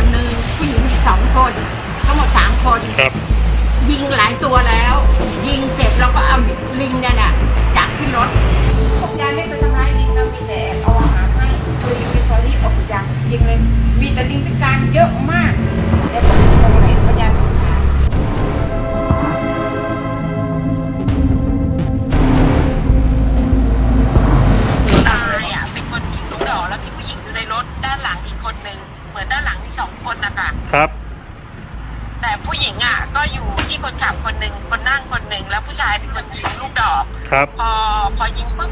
คนหนึ่งผู้หญิงอีกสองคนทั้งหมดสามคน ครับ ยิงหลายตัวแล้ว ยิงเสร็จแล้วก็เอาลิงเนี่ยน่ะจับขึ้นรถพวกยายไม่ไปทำร้ายลิงนะมีแต่เอาอาหารให้คืออยู่ในซอยที่ออกจากจริงเลยมีแต่ลิงพิการเยอะมากแล้วผมตรงไหนพยานสงสารตายอะเป็นคนยิงลูกดอกแล้วมีผู้หญิงอยู่ในรถด้านหลังอีกคนนึงเหมือนด้านหลังมี สองคนนะคะครับ แต่ผู้หญิงอะ ก็อยู่ที่คนขับคนหนึ่งคนนั่งคนหนึ่งแล้วผู้ชายเป็นคนยิงลูกดอก ครับ พอพอยิงปุ๊บ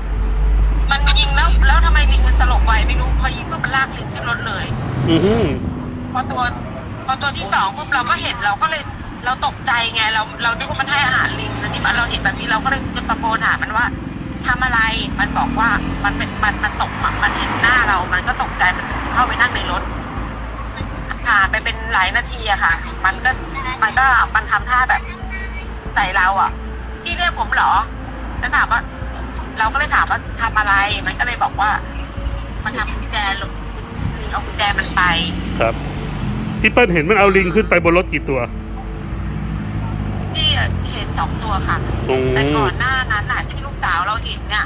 มันยิงแล้วแล้วทำไมลิงมันสลบไวไม่รู้พอยิงปุ๊บมันลากลิงขึ้นรถเลย อือหือพอตัวพอตัวที่สองปุ๊บเราก็เห็นเราก็เลยเราตกใจไง เราเรานึกว่ามันให้อาหารลิงอันนี้เราเห็นแบบนี้เราก็เลยตะโกนหามันว่าทำอะไร มันบอกว่ามันเป็นมันมันตกมันมันเห็นหน้าเรา มันก็ตกใจ มันเข้าไปนั่งในรถผ่านไปเป็น หลายนาทีอะค่ะ มันก็มันก็มันทำท่าแบบใส่เราอะที่เรียกผมเหรอแล้วถามว่า เราก็เลยถามว่าทำอะไร มันก็เลยบอกว่า มันทำกุญแจหลุดลิงเอากุญแจมันไป ครับพี่เปิ้ลเห็นมันเอาลิงขึ้นไปบนรถกี่ตัวที่เห็นสองตัวค่ะอืมแต่ก่อนหน้านั้นน่ะที่ลูกสาวเราเห็นเนี่ย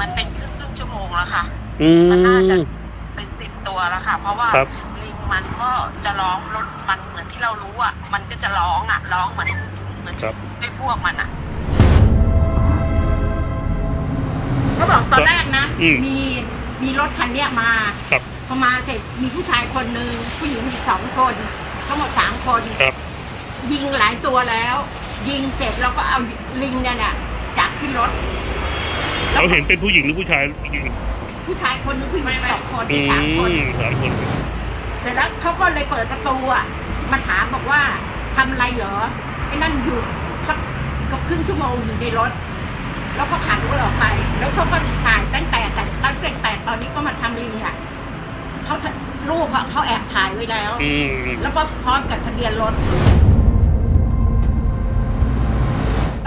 มันเป็นครึ่งครึ่งชั่วโมงแล้วค่ะอืมันน่าจะมเป็นสิบตัวแล้วค่ะ เพราะว่าครับลิง มันก็จะร้องรถมันเหมือนที่เรารู้อะ มันก็จะร้องอะ ร้องเหมือนเหมือนครับ ไอ้พวกมันอะเขาบอกตอนแรกนะ อืมมีมีรถคันเนี้ยมาครับ พอมาเสร็จมีผู้ชายคนหนึ่งผู้หญิงอีกสองคนทั้งหมดสามคน ครับ ยิงหลายตัวแล้ว ยิงเสร็จแล้วก็เอาลิงเนี่ยน่ะจับขึ้นรถ เราเห็นเป็นผู้หญิงหรือผู้ชายยิงผู้ชายคนหนึงผู้หญิงอีกสองคนอือีกสามคนมสามคนเส ร็จแล้วเขาก็เลยเปิดประตูอะมาถามบอกว่าทำอะไรเหรอไอ้นั่นอยู่สักเกับครึ่งชั่วโมงอยู่ในรถ แล้วก็ขับรถออกไป แล้วเขาก็ถ่ายตั้งแต่แต่ตั้งแต่แต่ตอนนี้เขามาทำลิงอะเขาลูกอะเขาแอบถ่ายไว้แล้วอืมแล้วก็พร้อมกับทะเบียนรถ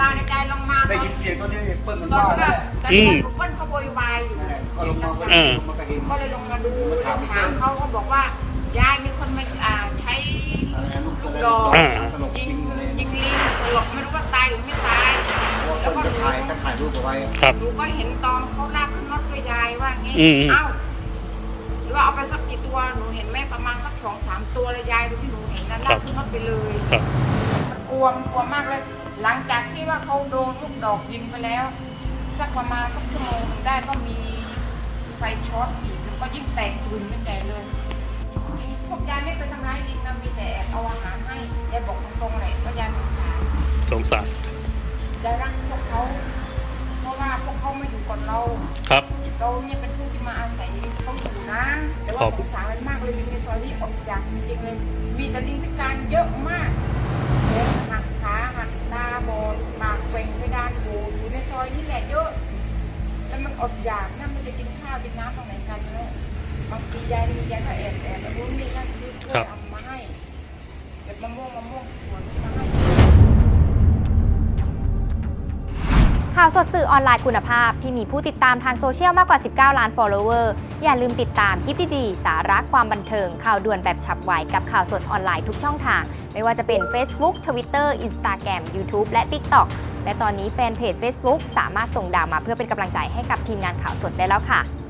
ตากระจายลงมาได้ยินเสียงตอนนี้เปิ้ลมันตอนว่าแบแล้วบแต่ลูกเปิ้ลเขาโวยวายอยู่นั่นแหละก็ลงมาก็เออลงมาก็เห็นก็เลยลงมาดูแล้วถามเขาเขาบอกว่า ยายมีคนมาอ่าใช้อะไรนะลูกลูกดดออกกอ่าสลบยิยิงงเลยยิงลิงสลบไม่รู้ว่าตายหรือไม่ตายเพราะว่าเปิ้ลก็ถ่ายก็ถ่ายรูปเอาไว้ครับ หนูก็เห็นตอนเขาลากขึ้นรถตัวยายว่างี้อืม เอ้าหรือว่าเอาไปสักกี่ตัวหนูเห็นแม่ประมาณสักสองสามตัวเลยยายดูที่หนูเห็นนั้นลากขึ้นรถไปเลย ครับมันกลัวมันกลัวมากเลย หลังจากที่ว่าเขาโดนลูกดอกยิงไปแล้ว สักประมาณสักชั่วโมงหนึ่งได้ก็มีไฟช็อตอีกมันก็ยิ่งแตกตื่นกันใหญ่เลย พวกยายไม่ไปทำร้ายลิงนะมีแต่เอาอาหารให้ยายบอกตรงๆเลยว่ายายสงสารสงสารยายรักพวกเขาเพราะว่าพวกเขาไม่อยู่กับเรา ครับ เราเนี่ยเป็นผู้ที่มาอาศัยเขาอยู่นะ แต่ขว่าอบสงสารมันมากเลยลิงในซอยที่ออกจากจริงๆเลย มีแต่ลิงพิการเยอะมากแขนหักขาหักตาบอดปากเกร็งเพดานโหวอยู่ในซอยนี่แหละเยอะแล้วมันอดอยากนั่นมันจะกินข้าวกินน้ำตรงไหนกันเนาะ บางทียายมียายก็แอบแอบเอารุ่นนี่นั่นซื้อถ้วยเอามาให้เก็บมะม่วงมะม่วงสวนมาให้ ข่าวสดสื่อออนไลน์คุณภาพที่มีผู้ติดตามทางโซเชียลมากกว่า 19 ล้าน follower อย่าลืมติดตามคลิปดีๆ สาระความบันเทิง ข่าวด่วนแบบฉับไวกับข่าวสดออนไลน์ทุกช่องทาง ไม่ว่าจะเป็น Facebook Twitter Instagram YouTube และ TikTok และตอนนี้แฟนเพจ Facebook สามารถส่งดาวมาเพื่อเป็นกำลังใจให้กับทีมงานข่าวสดได้แล้วค่ะ